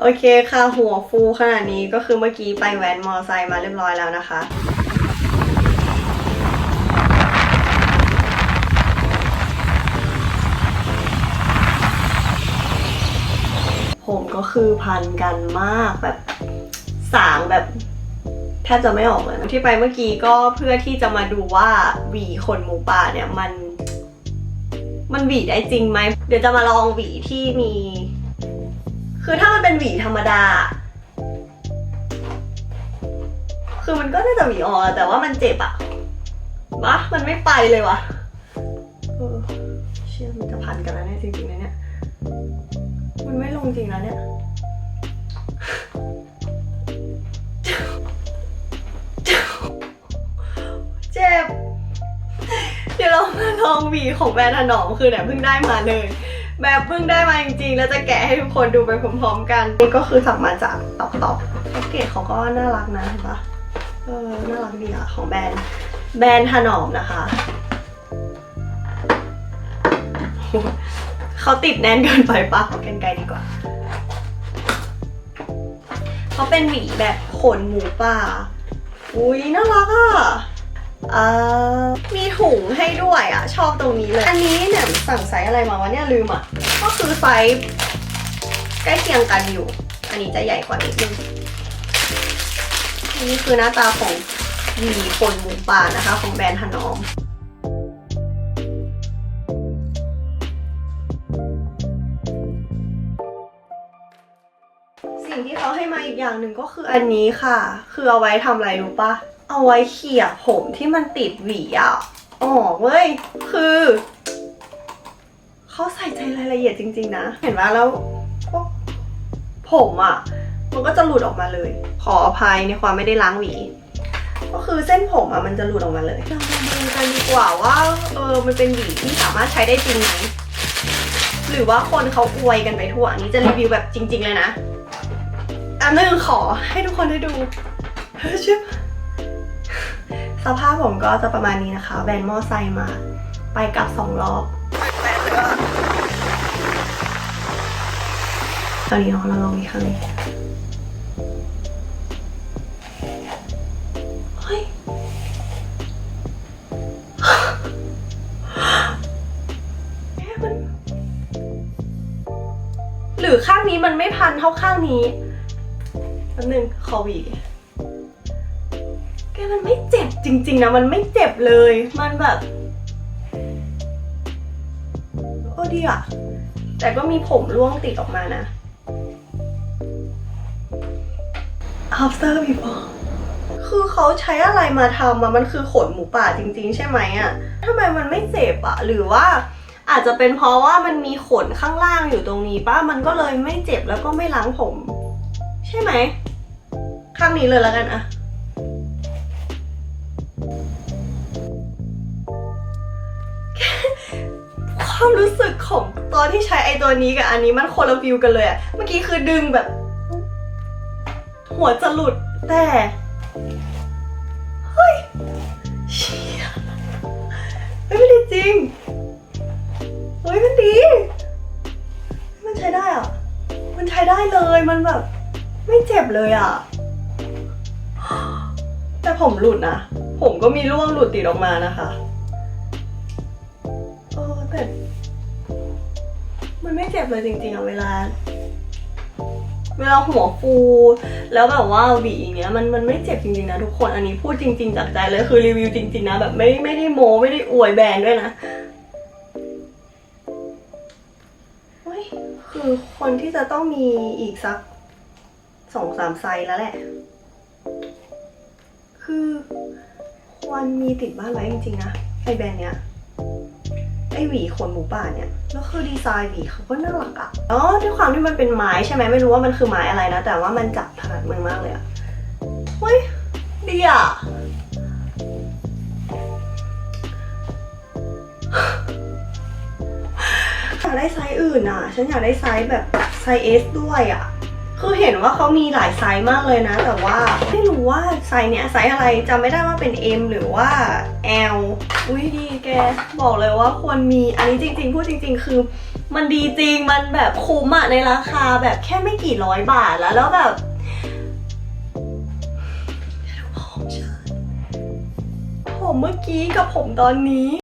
โอเคค่ะหัวฟูขนาดนี้ก็คือเมื่อกี้ไปแว้นมอไซค์มาเรียบร้อยแล้วนะคะผมก็คือพันกันมากแบบสางแบบแทบจะไม่ออกเลยที่ไปเมื่อกี้ก็เพื่อที่จะมาดูว่าหวีขนหมูป่าเนี่ยมัน มันหวีได้จริงไหมเดี๋ยวจะมาลองหวีที่มี หวีธรรมดา คือมันก็น่าจะหวีออกอะแต่ว่ามันเจ็บอะวะมันไม่ไปเลยวะเออเชื่อมันจะพันกันแล้วเนี่ยจริงๆนะเนี่ย มันไม่ลงจริงแล้วเนี่ยเจ็บ เดี๋ยวเรามาลองหวีของแบรนด์ถนอมคือเนี่ยเพิ่งได้มาเลย แบบเพิ่งได้มาจริงๆ แล้วจะแกะให้ทุกคนดูไปพร้อมๆกัน นี่ก็คือสั่งมาจากตอกตอกแพ็กเกจเขาก็น่ารักนะเห็นปะเออ น่ารักดีอะของแบรนด์แบรนด์ถนอมนะคะ เขาติดแน่นเกินไปปะเอากันไกลดีกว่า เขาเป็นหวีแบบขนหมูป่า อุ้ยน่ารักอะ อ่ามีถุงให้ด้วยอะ ชอบตรงนี้เลย อันนี้เนี่ยสั่งไซส์อะไรมาวะเนี่ยลืมอะ ก็คือไซส์ใกล้เคียงกันอยู่ อันนี้จะใหญ่กว่านิดนึงนี่คือหน้าตาของหวีขนหมูป่านะคะ ของแบรนด์ถนอมสิ่งที่เขาให้มาอีกอย่างหนึ่งก็คืออันนี้ค่ะ คือเอาไว้ทำอะไรรู้ปะ เอาไว้เขี่ยผมที่มันติดหวีอะอ๋อเว้ย คือเขาใส่ใจรายละเอียดจริง ๆ นะ เห็นไหมแล้วผมอะ มันก็จะหลุดออกมาเลย ขออภัยในความไม่ได้ล้างหวี ก็คือเส้นผมอะมันจะหลุดออกมาเลยเรามาดูกันดีกว่าว่าเออมันเป็นหวีที่สามารถใช้ได้จริงไหมหรือว่าคนเขาอวยกันไปทั่วอันนี้จะรีวิวแบบจริง ๆ เลยนะอันนึงขอให้ทุกคนได้ดูเฮ้ยชิบ สภาพผมก็จะประมาณนี้นะคะ แบนมอไซค์มา ไปกลับสองรอบตอนนี้เราลองอีกครั้งหนึ่งเฮ้ยหรือข้างนี้มันไม่พันเท่าข้างนี้แป๊บนึงขอวีแกมันไม่เจ็บจริง ๆ นะ มันไม่เจ็บเลย มันแบบโอ้ดีอะแต่ก็มีผมร่วงติดออกมานะ after before คือเขาใช้อะไรมาทำอะมันคือขนหมูป่าจริง ๆ ใช่ไหมอะทำไมมันไม่เจ็บอะหรือว่าอาจจะเป็นเพราะว่ามันมีขนข้างล่างอยู่ตรงนี้ป้ามันก็เลยไม่เจ็บแล้วก็ไม่ล้างผม ใช่ไหม ข้างนี้เลยแล้วกันอะ ความรู้สึกของตอนที่ใช้ไอตัวนี้กับอันนี้มันคนละฟิลกันเลยอะเมื่อกี้คือดึงแบบ หัวจะหลุดแต่เฮ้ยเชี่ยไม่ได้จริงเฮ้ยมันดี มันใช้ได้อะมันใช้ได้เลยมันแบบ ไม่เจ็บเลยอะแต่ผมหลุดนะผมก็มีร่วงหลุดติดออกมานะคะเออแต่ มันไม่เจ็บเลยจริงๆอะเวลา เวลาหัวฟู แล้วแบบว่าหวีอย่างเงี้ยมันมันไม่เจ็บจริงๆนะทุกคนอันนี้พูดจริง ๆจากใจเลยคือรีวิวจริงๆนะแบบไม่ไม่ได้โมไม่ได้อวยแบรนด์ด้วยนะเฮ้ยคือคนที่จะต้องมีอีกสักสองสามไซส์แล้วแหละ คือควรมีติดบ้านไว้จริงๆนะไอแบรนด์เนี้ย ไอหวีขนหมูป่าเนี่ยแล้วคือดีไซน์หวีเขาก็น่ารักอะอ๋อด้วยความที่มันเป็นไม้ใช่ไหมไม่รู้ว่ามันคือไม้อะไรนะ แต่ว่ามันจับถนัดมือมากเลยอะเฮ้ยดีอะอยากได้ไซส์อื่นอะฉันอยากได้ไซส์แบบไซส์ S ด้วยอะ คือเห็นว่าเขามีหลายไซส์มากเลยนะ แต่ว่าไม่รู้ว่าไซส์เนี้ยไซส์อะไรจำไม่ได้ว่าเป็น M หรือว่า L อุ้ยดีแกบอกเลยว่าควรมีอันนี้จริง ๆ พูดจริง ๆ คือมันดีจริงมันแบบคุ้มอะในราคาแบบแค่ไม่กี่ร้อยบาทแล้วแล้วแบบผมเมื่อกี้กับผมตอนนี้